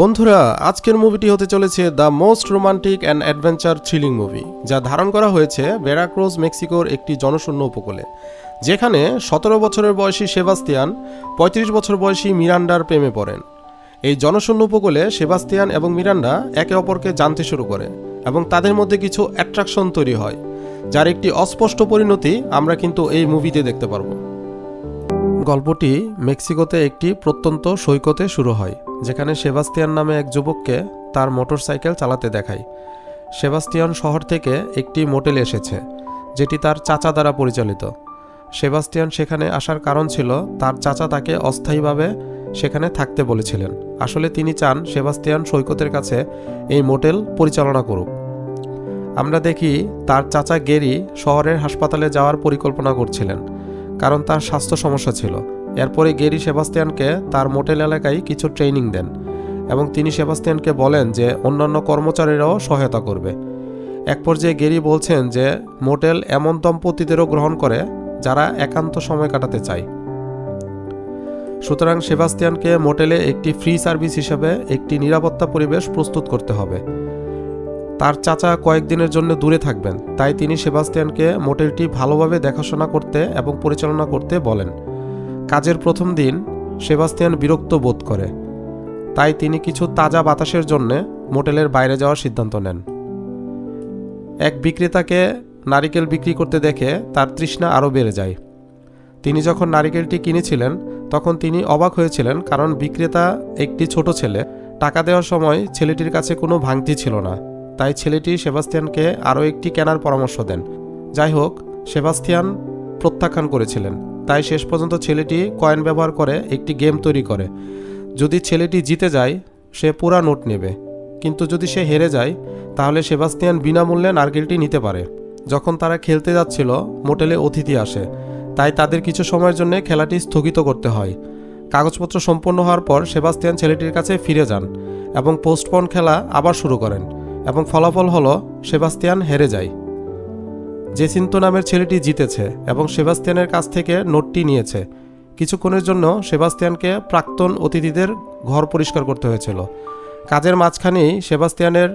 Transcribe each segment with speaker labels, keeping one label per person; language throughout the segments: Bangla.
Speaker 1: বন্ধুরা, আজকের মুভিটি হতে চলেছে the most romantic and adventure thrilling movie যা ধারণ করা হয়েছে বেরাক্রোজ মেক্সিকোর একটি জনশূন্য উপকূলে, যেখানে সতেরো বছরের বয়সী সেবাস্তিয়ান পঁয়ত্রিশ বছর বয়সী মিরান্ডার প্রেমে পড়েন। এই জনশূন্য উপকূলে সেবাস্তিয়ান এবং মিরান্ডা একে অপরকে জানতে শুরু করে এবং তাদের মধ্যে কিছু অ্যাট্রাকশন তৈরি হয়, যার একটি অস্পষ্ট পরিণতি আমরা কিন্তু এই মুভিতে দেখতে পারব। গল্পটি মেক্সিকোতে একটি প্রত্যন্ত সৈকতে শুরু হয়। যেখানে সেবাস্তিয়ান নামে এক যুবককে তার মোটর সাইকেল চালাতে দেখায়। সেবাস্তিয়ান শহর থেকে একটি মোটেল এসেছে, যেটি তার চাচা দ্বারা পরিচালিত। সেবাস্তিয়ান সেখানে আসার কারণ ছিল, তার চাচা তাকে অস্থায়ীভাবে সেখানে থাকতে বলেছিলেন। আসলে তিনি চান সেবাস্তিয়ান সৈকতের কাছে এই মোটেল পরিচালনা করুক। আমরা দেখি তার চাচা গেরি শহরের হাসপাতালে যাওয়ার পরিকল্পনা করছিলেন, কারণ তার স্বাস্থ্য সমস্যা ছিল। এরপরে গেরি সেবাস্তিয়ানকে তার মোটেল এলাকায় কিছু ট্রেনিং দেন এবং তিনি সেবাস্তিয়ানকে বলেন যে অন্যান্য কর্মচারীরাও সহায়তা করবে। এক পর্যায়ে গেরি বলছেন যে মোটেল এমন দম্পতিদেরও গ্রহণ করে যারা একান্ত সময় কাটাতে চায়। সুতরাং সেবাস্তিয়ানকে মোটেলে একটি ফ্রি সার্ভিস হিসেবে একটি নিরাপত্তা পরিবেশ প্রস্তুত করতে হবে। তার চাচা কয়েকদিনের জন্য দূরে থাকবেন, তাই তিনি সেবাস্তিয়ানকে মোটেলটি ভালোভাবে দেখাশোনা করতে এবং পরিচালনা করতে বলেন। কাজের প্রথম দিন সেবাস্তিয়ান বিরক্ত বোধ করে। তাই তিনি কিছু তাজা বাতাসের জন্য মোটেলের বাইরে যাওয়ার সিদ্ধান্ত নেন। এক বিক্রেতাকে নারিকেল বিক্রি করতে দেখে তার তৃষ্ণা আরও বেড়ে যায়। তিনি যখন নারিকেলটি কিনেছিলেন, তখন তিনি অবাক হয়েছিলেন কারণ বিক্রেতা একটি ছোট ছেলে। টাকা দেওয়ার সময় ছেলেটির কাছে কোনো ভাঙতি ছিল না। তাই ছেলেটি সেবাস্তিয়ানকে আরও একটি কেনার পরামর্শ দেন। যাই হোক, সেবাস্তিয়ান প্রত্যাখ্যান করেছিলেন। তাই শেষ পর্যন্ত ছেলেটি কয়েন ব্যবহার করে একটি গেম তৈরি করে। যদি ছেলেটি জিতে যায়, সে পুরা নোট নেবে। কিন্তু যদি সে হেরে যায়, তাহলে সেবাস্তিয়ান বিনামূল্যে নারকেলটি নিতে পারে। যখন তারা খেলতে যাচ্ছিল, মোটেলে অতিথি আসে। তাই তাদের কিছু সময়ের জন্য খেলাটি স্থগিত করতে হয়। কাগজপত্র সম্পন্ন হওয়ার পর সেবাস্তিয়ান ছেলেটির কাছে ফিরে যান এবং পোস্টপন খেলা আবার শুরু করেন এবং ফলাফল হলো, সেবাস্তিয়ান হেরে যায়। জেসিন্তো নামের ছেলেটি জিতেছে এবং সেবাস্তিয়ানের কাছ থেকে নোটটি নিয়েছে। কিছুক্ষণের জন্য সেবাস্তিয়ানকে প্রাক্তন অতিথিদের ঘর পরিষ্কার করতে হয়েছিল। কাজের মাঝখানেই সেবাস্তিয়ানের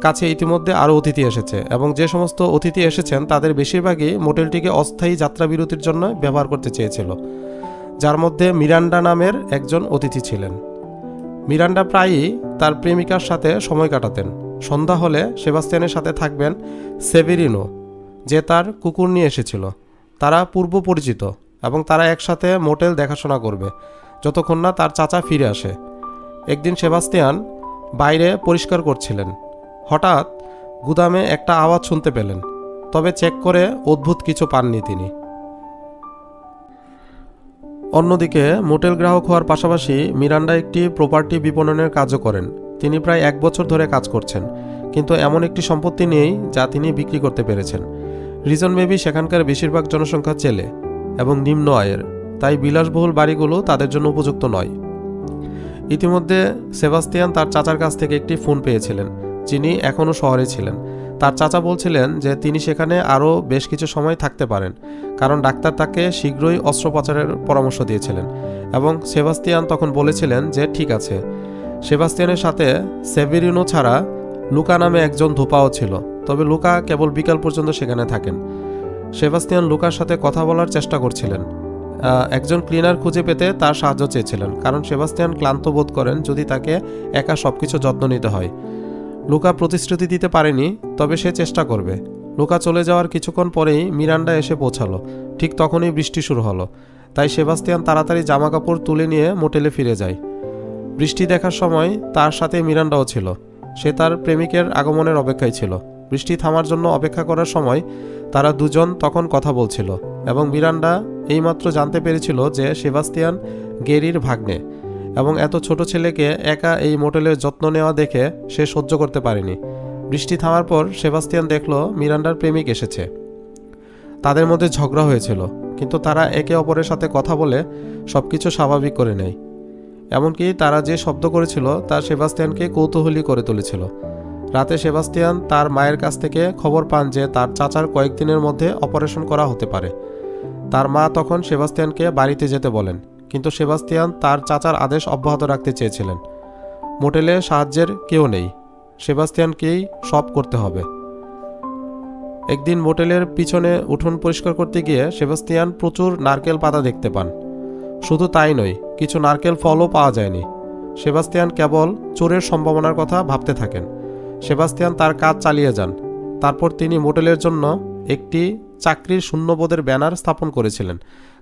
Speaker 1: কাছে ইতিমধ্যে আরও অতিথি এসেছে এবং যে সমস্ত অতিথি এসেছেন তাদের বেশিরভাগই মোটেলটিকে অস্থায়ী যাত্রা বিরতির জন্য ব্যবহার করতে চেয়েছিল, যার মধ্যে মিরান্ডা নামের একজন অতিথি ছিলেন। মিরান্ডা প্রায়ই তার প্রেমিকার সাথে সময় কাটাতেন। সন্ধ্যা হলে সেবাস্তিয়ানের সাথে থাকবেন সেভেরিনো যে তার কুকুর নিয়ে এসেছিল। তারা পূর্ব পরিচিত এবং তারা একসাথে মোটেল দেখাশোনা করবে, যতক্ষণ না তার চাচা ফিরে আসে। একদিন সেবাস্তিয়ান বাইরে পরিষ্কার করছিলেন। হঠাৎ গুদামে একটা আওয়াজ শুনতে পেলেন, তবে চেক করে অদ্ভুত কিছু পাননি তিনি। অন্যদিকে মোটেল গ্রাহক হওয়ার পাশাপাশি মিরান্ডা একটি প্রপার্টি বিপণনের কাজও করেন। তিনি প্রায় এক বছর ধরে কাজ করছেন, কিন্তু এমন একটি সম্পত্তি নেই যা তিনি বিক্রি করতে পেরেছেন। রিজন মেবি সেখানকার বেশিরভাগ জনসংখ্যা চেলে এবং নিম্ন আয়ের, তাই বিলাসবহুল বাড়িগুলো তাদের জন্য উপযুক্ত নয়। ইতিমধ্যে সেবাস্তিয়ান তার চাচার কাছ থেকে একটি ফোন পেয়েছিলেন, যিনি এখনও শহরে ছিলেন। তার চাচা বলছিলেন যে তিনি সেখানে আরও বেশ কিছু সময় থাকতে পারেন, কারণ ডাক্তার তাকে শীঘ্রই অস্ত্রোপচারের পরামর্শ দিয়েছিলেন এবং সেবাস্তিয়ান তখন বলেছিলেন যে ঠিক আছে। সেবাস্তিয়ানের সাথে সেভেরিনো ছাড়া লুকা নামে একজন ধোপাও ছিল। তবে লুকা কেবল বিকাল পর্যন্ত সেখানে থাকেন। সেবাস্তিয়ান লুকার সাথে কথা বলার চেষ্টা করছিলেন। একজন ক্লিনার খুঁজে পেতে তার সাহায্য চেয়েছিলেন, কারণ সেবাস্তিয়ান ক্লান্ত বোধ করেন যদি তাকে একা সবকিছু যত্ন নিতে হয়। লুকা প্রতিশ্রুতি দিতে পারেনি, তবে সে চেষ্টা করবে। লুকা চলে যাওয়ার কিছুক্ষণ পরেই মিরান্ডা এসে পৌঁছালো। ঠিক তখনই বৃষ্টি শুরু হলো, তাই সেবাস্তিয়ান তাড়াতাড়ি জামা কাপড় তুলে নিয়ে মোটেলে ফিরে যায়। বৃষ্টি দেখার সময় তার সাথে মিরান্ডাও ছিল। সে তার প্রেমিকের আগমনের অপেক্ষায় ছিল। বৃষ্টি থামার জন্য অপেক্ষা করার সময় তারা দুজন তখন কথা বলছিল এবং মিরান্ডা এইমাত্র জানতে পেরেছিল যে সেবাস্তিয়ান গেরির ভাগ্নে এবং এত ছোট ছেলেকে একা এই মোটেলের যত্ন নেওয়া দেখে সে সহ্য করতে পারেনি। বৃষ্টি থামার পর সেবাস্তিয়ান দেখল মিরান্ডার প্রেমিক এসেছে। তাদের মধ্যে ঝগড়া হয়েছিল, কিন্তু তারা একে অপরের সাথে কথা বলে সব কিছু স্বাভাবিক করে নেয়। এমনকি তারা যে শব্দ করেছিল তা সেবাস্তিয়ানকে কৌতূহলী করে তুলেছিল। রাতে সেবাস্তিয়ান তার মায়ের কাছ থেকে খবর পান যে তার চাচার কয়েকদিনের মধ্যে অপারেশন করা হতে পারে। তার মা তখন সেবাস্তিয়ানকে বাড়িতে যেতে বলেন, কিন্তু সেবাস্তিয়ান তার চাচার আদেশ অব্যাহত রাখতে চেয়েছিলেন। মোটেলে সাহায্যের কেউ নেই, সেবাস্তিয়ানকেই সব করতে হবে। একদিন মোটেলের পিছনে উঠোন পরিষ্কার করতে গিয়ে সেবাস্তিয়ান প্রচুর নারকেল পাতা দেখতে পান। শুধু তাই নয়, কিছু নারকেল ফলও পাওয়া যায়নি। সেবাস্তিয়ান কেবল চোরের সম্ভাবনার কথা ভাবতে থাকেন। সেবাস্তিয়ান তার কাজ চালিয়ে যান। তারপর তিনি মোটেলের জন্য একটি চাকরির শূন্যবোধের ব্যানার স্থাপন করেছিলেন,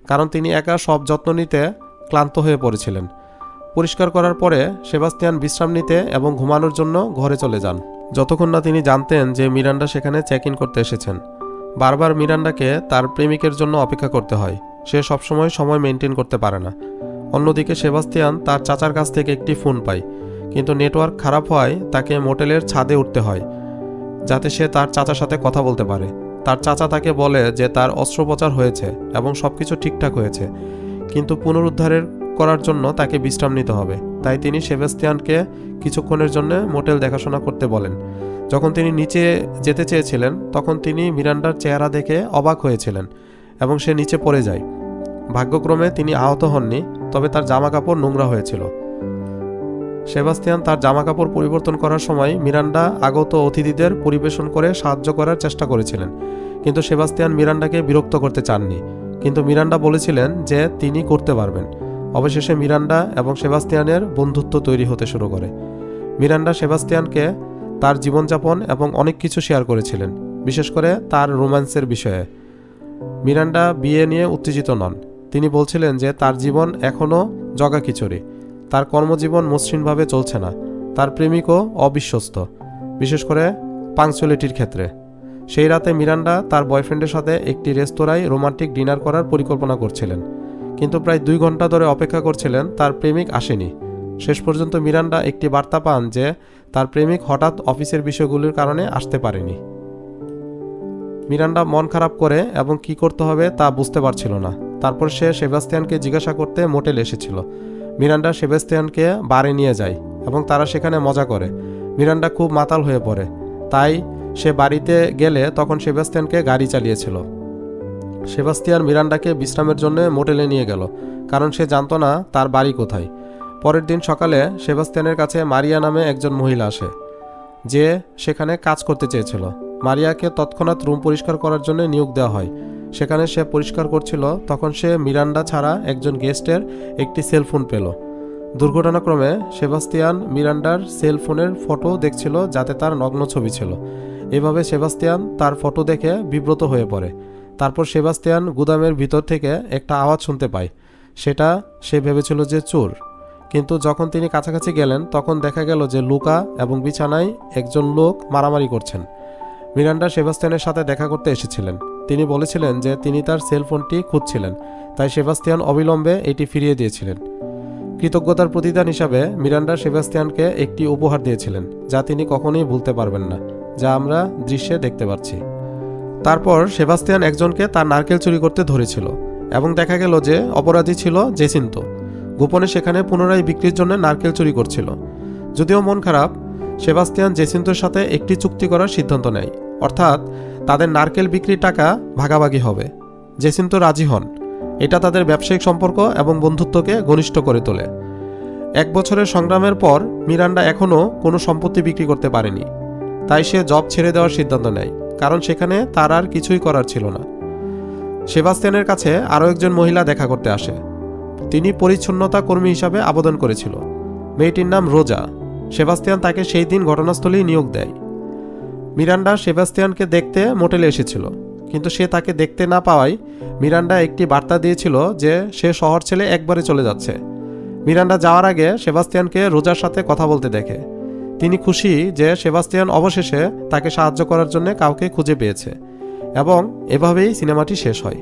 Speaker 1: কারণ তিনি একা সব যত্ন নিতে ক্লান্ত হয়ে পড়েছিলেন। পরিষ্কার করার পরে সেবাস্তিয়ান বিশ্রাম নিতে এবং ঘুমানোর জন্য ঘরে চলে যান। যতক্ষণ না তিনি জানতেন যে মিরান্ডা সেখানে চেক ইন করতে এসেছেন। বারবার মিরান্ডাকে তার প্রেমিকের জন্য অপেক্ষা করতে হয়। সে সবসময় সময় মেনটেন করতে পারে না। অন্যদিকে সেবাস্তিয়ান তার চাচার কাছ থেকে একটি ফোন পায়। কিন্তু নেটওয়ার্ক খারাপ হওয়ায় তাকে মোটেলের ছাদে উঠতে হয়, যাতে সে তার চাচার সাথে কথা বলতে পারে। তার চাচা তাকে বলে যে তার অস্ত্রোপচার হয়েছে এবং সব কিছু ঠিকঠাক হয়েছে, কিন্তু পুনরুদ্ধারের করার জন্য তাকে বিশ্রাম নিতে হবে। তাই তিনি সেবাস্তিয়ানকে কিছুক্ষণের জন্য মোটেল দেখাশোনা করতে বলেন। যখন তিনি নিচে যেতে চেয়েছিলেন, তখন তিনি মিরান্ডার চেহারা দেখে অবাক হয়েছিলেন এবং সে নিচে পড়ে যায়। ভাগ্যক্রমে তিনি আহত হননি, তবে তার জামা কাপড় নোংরা হয়েছিল। সেবাস্তিয়ান তার জামা কাপড় পরিবর্তন করার সময় মিরান্ডা আগত অতিথিদের পরিবেশন করে সাহায্য করার চেষ্টা করেছিলেন। কিন্তু সেবাস্তিয়ান মিরান্ডাকে বিরক্ত করতে চাননি। কিন্তু মিরান্ডা বলেছিলেন যে তিনি করতে পারবেন। অবশেষে মিরান্ডা এবং সেবাস্তিয়ানের বন্ধুত্ব তৈরি হতে শুরু করে। মিরান্ডা সেবাস্তিয়ানকে তার জীবনযাপন এবং অনেক কিছু শেয়ার করেছিলেন, বিশেষ করে তার রোম্যান্সের বিষয়ে। মিরান্ডা বিয়ে নিয়ে উত্তেজিত নন। তিনি বলছিলেন যে তার জীবন এখনও জগা খিচুড়ি তার কর্মজীবন মসৃণভাবে চলছে না। তার প্রেমিকও অবিশ্বস্ত। বিশেষ করে পাংচুয়ালিটির ক্ষেত্রে। সেই রাতে মিরান্ডা তার বয়ফ্রেন্ডের সাথে একটি রেস্তোরাঁয় রোমান্টিক ডিনার করার পরিকল্পনা করছিলেন। কিন্তু প্রায় দুই ঘণ্টা ধরে অপেক্ষা করছিলেন, তার প্রেমিক আসেনি। শেষ পর্যন্ত মিরান্ডা একটি বার্তা পান যে, তার প্রেমিক হঠাৎ অফিসের বিষয়গুলির কারণে আসতে পারেনি। মিরান্ডা মন খারাপ করে এবং কি করতে হবে তা বুঝতে পারছিল না। তারপর সে সেবাস্তিয়ানকে জিজ্ঞাসা করতে মোটেল এসেছিল। মিরান্ডা সেবাস্তিয়ানকে বারে নিয়ে যায় এবং তারা সেখানে মজা করে। মিরান্ডা খুব মাতাল হয়ে পড়ে। তাই সে বাড়িতে গেলে তখন সেবাস্তিয়ানকে গাড়ি চালিয়েছিল। সেবাস্তিয়ান মিরান্ডাকে বিশ্রামের জন্য মোটেলে নিয়ে গেল, কারণ সে জানতো না তার বাড়ি কোথায়। পরের দিন সকালে সেবাস্তিয়ানের কাছে মারিয়া নামে একজন মহিলা আসে, যে সেখানে কাজ করতে চেয়েছিল। মারিয়াকে তৎক্ষণাৎ রুম পরিষ্কার করার জন্য নিয়োগ দেওয়া হয়। সেখানে সে পরিষ্কার করছিল, তখন সে মিরান্ডা ছাড়া একজন গেস্টের একটি সেলফোন পেল। দুর্ঘটনাক্রমে সেবাস্তিয়ান মিরান্ডার সেলফোনের ফটো দেখছিল যাতে তার নগ্ন ছবি ছিল। এভাবে সেবাস্তিয়ান তার ফটো দেখে বিব্রত হয়ে পড়ে। তারপর সেবাস্তিয়ান গুদামের ভিতর থেকে একটা আওয়াজ শুনতে পায়। সেটা সে ভেবেছিল যে চোর। কিন্তু যখন তিনি কাছাকাছি গেলেন, তখন দেখা গেল যে লুকা এবং বিছানায় একজন লোক মারামারি করছেন। মিরান্ডা সেবাস্তিয়ানের সাথে দেখা করতে এসেছিলেন। তিনি বলেছিলেন যে তিনি তার সেলফোনটি খুঁজছিলেন, তাই সেবাস্তিয়ান অবিলম্বে এটি ফিরিয়ে দিয়েছিলেন। কৃতজ্ঞতার প্রতিদান হিসাবে মিরান্ডা সেবাস্তিয়ানকে একটি উপহার দিয়েছিলেন, যা তিনি কখনোই ভুলতে পারবেন না, যা আমরা দৃশ্যে দেখতে পাচ্ছি। তারপর সেবাস্তিয়ান একজনকে তার নারকেল চুরি করতে ধরেছিল এবং দেখা গেল যে অপরাধী ছিল জেসিন্তো। গোপনে সেখানে পুনরায় বিক্রির জন্য নারকেল চুরি করছিল। যদিও মন খারাপ, সেবাস্তিয়ান জেসিন্তোর সাথে একটি চুক্তি করার সিদ্ধান্ত নেয়। অর্থাৎ তাদের নারকেল বিক্রির টাকা ভাগাভাগি হবে। জেসিন্তো রাজি হন। এটা তাদের ব্যবসায়িক সম্পর্ক এবং বন্ধুত্বকে ঘনিষ্ঠ করে তোলে। এক বছরের সংগ্রামের পর মিরান্ডা এখনও কোনো সম্পত্তি বিক্রি করতে পারেনি। তাই সে জব ছেড়ে দেওয়ার সিদ্ধান্ত নেয়, কারণ সেখানে তার আর কিছুই করার ছিল না। সেবাস্তিয়ানের কাছে আরও একজন মহিলা দেখা করতে আসে। তিনি পরিচ্ছন্নতা কর্মী হিসাবে আবেদন করেছিল। মেয়েটির নাম রোজা। সেবাস্তিয়ান তাকে সেই দিন ঘটনাস্থলেই নিয়োগ দেয়। মিরান্ডা সেবাস্তিয়ানকে দেখতে মোটেলে এসেছিল, কিন্তু সে তাকে দেখতে না পাওয়ায় মিরান্ডা একটি বার্তা দিয়েছিল যে সে শহর ছেলে একবারে চলে যাচ্ছে। মিরান্ডা যাওয়ার আগে সেবাস্তিয়ানকে রোজার সাথে কথা বলতে দেখে। তিনি খুশি যে সেবাস্তিয়ান অবশেষে তাকে সাহায্য করার জন্য কাউকে খুঁজে পেয়েছে এবং এভাবেই সিনেমাটি শেষ হয়।